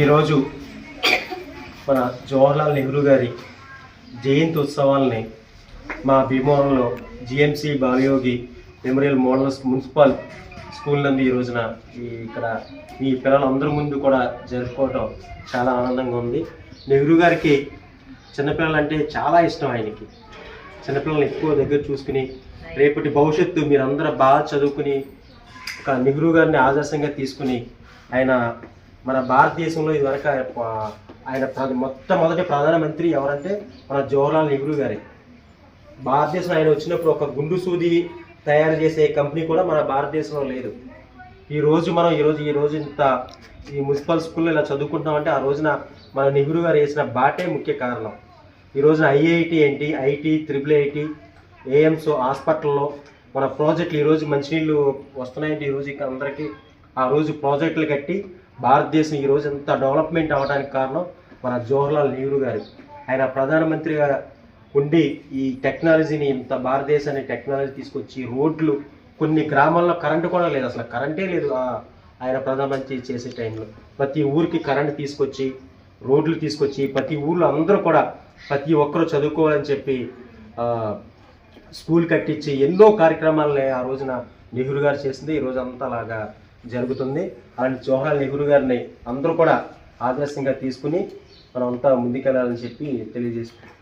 ఈరోజు మన జవహర్లాల్ నెహ్రూ గారి జయంతి ఉత్సవాల్ని మా భీమవరంలో GMC Balayogi memorial models municipal school నందు ఈ రోజున ఈ ఇక్కడ మీ పిల్లలందరి ముందు కూడా జరుపుకోవటం చాలా ఆనందంగా ఉంది. నెహ్రూ గారికి చిన్నపిల్లలంటే చాలా ఇష్టం ఆయనకి. చిన్నపిల్లల్ని ఎక్కువ దగ్గర చూసుకుని రేపటి భవిష్యత్తు మీరందరూ బాగా చదువుకుని ఒక నెహ్రూ గారిని ఆదర్శంగా తీసుకుని ఆయన మన భారతదేశంలో ఇదివరకు ఆయన ఆయన ప్ర- మొట్టమొదటి ప్రధానమంత్రి ఎవరంటే మన జవహర్లాల్ నెహ్రూ గారే. భారతదేశం ఆయన వచ్చినప్పుడు ఒక గుండు సూది తయారు చేసే కంపెనీ కూడా మన భారతదేశంలో లేదు. ఈ రోజు మనం ఈరోజు ఈ రోజు ఇంత ఈ మున్సిపల్ స్కూల్లో ఇలా చదువుకుంటామంటే ఆ రోజున మన నెహ్రూ గారు వేసిన బాటే ముఖ్య కారణం. ఈ రోజున ఐఐటి ఏంటి? ఐటీ త్రిబుల్ ఐటీ ఏఎంస్ హాస్పిటల్లో మన ప్రాజెక్టులు ఈరోజు మంచినీళ్ళు వస్తున్నాయంటే ఈ రోజు ఇక అందరికీ ఆ రోజు ప్రాజెక్టులు కట్టి భారతదేశం ఈ రోజు ఇంత డెవలప్మెంట్ అవ్వడానికి కారణం మన జవహర్లాల్ నెహ్రూ గారు. ఆయన ప్రధానమంత్రిగా ఉండి ఈ టెక్నాలజీని ఇంత భారతదేశాన్ని టెక్నాలజీ తీసుకొచ్చి రోడ్లు కొన్ని గ్రామాల్లో కరెంటు కూడా లేదు. అసలు కరెంటే లేదు ఆయన ప్రధానమంత్రి చేసే టైంలో. ప్రతి ఊరికి కరెంట్ తీసుకొచ్చి రోడ్లు తీసుకొచ్చి ప్రతి ఊర్లో అందరూ కూడా ప్రతి ఒక్కరూ చదువుకోవాలని చెప్పి స్కూల్ కట్టించి ఎన్నో కార్యక్రమాలని ఆ రోజున నెహ్రూ గారు చేసింది. ఈ రోజు అంతా అలాగా జరుగుతుంది. అలాంటి జవహర్లాల్ నెహ్రూ గారిని అందరూ కూడా ఆదర్శంగా తీసుకుని మనం అంతా ముందుకెళ్ళాలని చెప్పి తెలియజేసుకుంటాం